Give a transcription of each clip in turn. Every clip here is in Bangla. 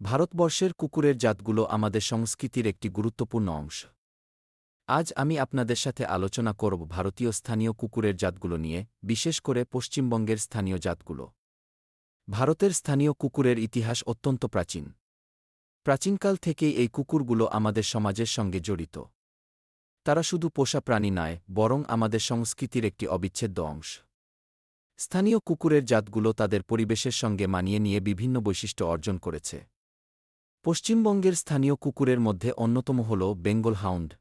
ভারতবর্ষের কুকুরের জাতগুলো আমাদের সংস্কৃতির একটি গুরুত্বপূর্ণ অংশ। আজ আমি আপনাদের সাথে আলোচনা করব ভারতীয় স্থানীয় কুকুরের জাতগুলো নিয়ে, বিশেষ করে পশ্চিমবঙ্গের স্থানীয় জাতগুলো। ভারতের স্থানীয় কুকুরের ইতিহাস অত্যন্ত প্রাচীন। প্রাচীনকাল থেকেই এই কুকুরগুলো আমাদের সমাজের সঙ্গে জড়িত। তারা শুধু পোষা প্রাণী নয়, বরং আমাদের সংস্কৃতির একটি অবিচ্ছেদ্য অংশ। স্থানীয় কুকুরের জাতগুলো তাদের পরিবেশের সঙ্গে মানিয়ে নিয়ে বিভিন্ন বৈশিষ্ট্য অর্জন করেছে। পশ্চিমবঙ্গের স্থানীয় কুকুরের মধ্যে অন্যতম হল বেঙ্গল হাউন্ড।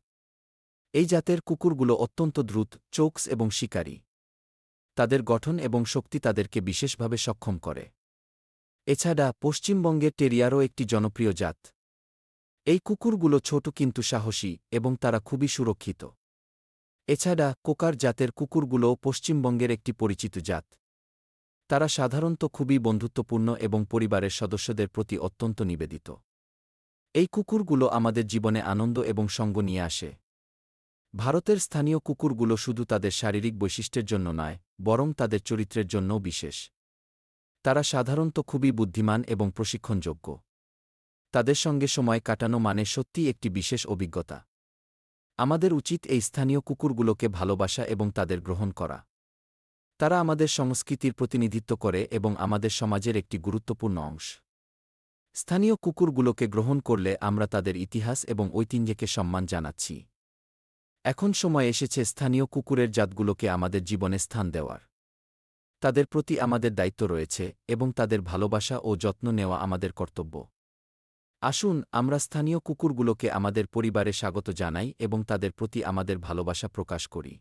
এই জাতের কুকুরগুলো অত্যন্ত দ্রুত, চোকস এবং শিকারী। তাদের গঠন এবং শক্তি তাদেরকে বিশেষভাবে সক্ষম করে। এছাড়া পশ্চিমবঙ্গের টেরিয়ারও একটি জনপ্রিয় জাত। এই কুকুরগুলো ছোট কিন্তু সাহসী এবং তারা খুবই সুরক্ষিত। এছাড়া কোকার জাতের কুকুরগুলোও পশ্চিমবঙ্গের একটি পরিচিত জাত। তারা সাধারণত খুবই বন্ধুত্বপূর্ণ এবং পরিবারের সদস্যদের প্রতি অত্যন্ত নিবেদিত। এই কুকুরগুলো আমাদের জীবনে আনন্দ এবং সঙ্গ নিয়ে আসে। ভারতের স্থানীয় কুকুরগুলো শুধু তাদের শারীরিক বৈশিষ্ট্যের জন্য নয়, বরং তাদের চরিত্রের জন্যও বিশেষ। তারা সাধারণত খুবই বুদ্ধিমান এবং প্রশিক্ষণযোগ্য। তাদের সঙ্গে সময় কাটানো মানে সত্যিই একটি বিশেষ অভিজ্ঞতা। আমাদের উচিত এই স্থানীয় কুকুরগুলোকে ভালোবাসা এবং তাদের গ্রহণ করা। তারা আমাদের সংস্কৃতির প্রতিনিধিত্ব করে এবং আমাদের সমাজের একটি গুরুত্বপূর্ণ অংশ। স্থানীয় কুকুরগুলোকে গ্রহণ করলে আমরা তাদের ইতিহাস এবং ঐতিহ্যকে সম্মান জানাচ্ছি। এখন সময় এসেছে স্থানীয় কুকুরের জাতগুলোকে আমাদের জীবনে স্থান দেওয়ার। তাদের প্রতি আমাদের দায়িত্ব রয়েছে এবং তাদের ভালোবাসা ও যত্ন নেওয়া আমাদের কর্তব্য। আসুন, আমরা স্থানীয় কুকুরগুলোকে আমাদের পরিবারে স্বাগত জানাই এবং তাদের প্রতি আমাদের ভালোবাসা প্রকাশ করি।